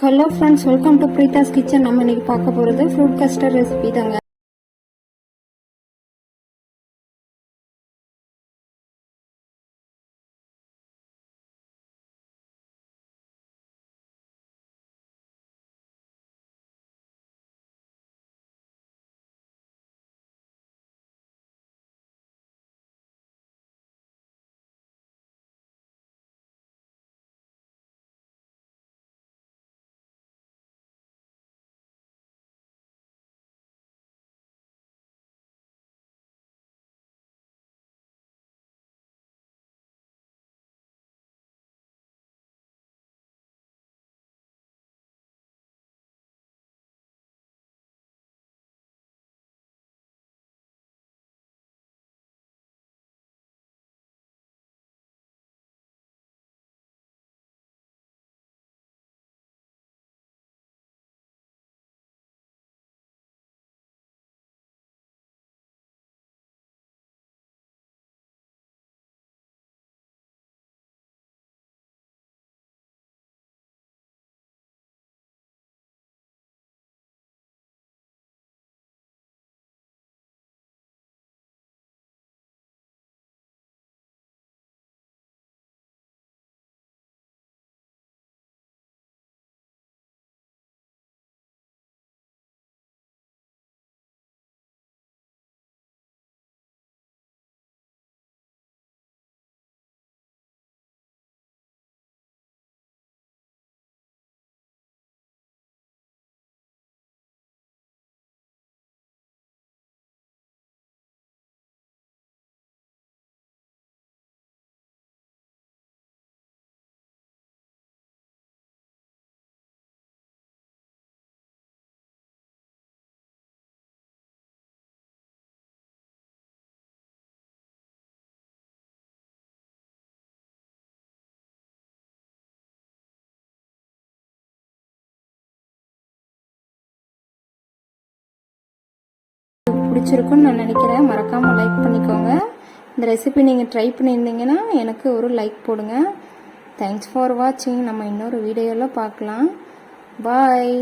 Hello friends welcome to Preetha's kitchen நம்ம இன்னைக்கு பார்க்க போகிறது ஃப்ரூட் கஸ்டர் ரெசிபி தாங்க. பிடிச்சிருக்குன்னு நான் நினைக்கிறேன். மறக்காமல் லைக் பண்ணிக்கோங்க. இந்த ரெசிபி நீங்கள் ட்ரை பண்ணியிருந்தீங்கன்னா எனக்கு ஒரு லைக் போடுங்க. தேங்க்ஸ் ஃபார் வாட்சிங் நம்ம இன்னொரு வீடியோவில் பார்க்கலாம். பாய்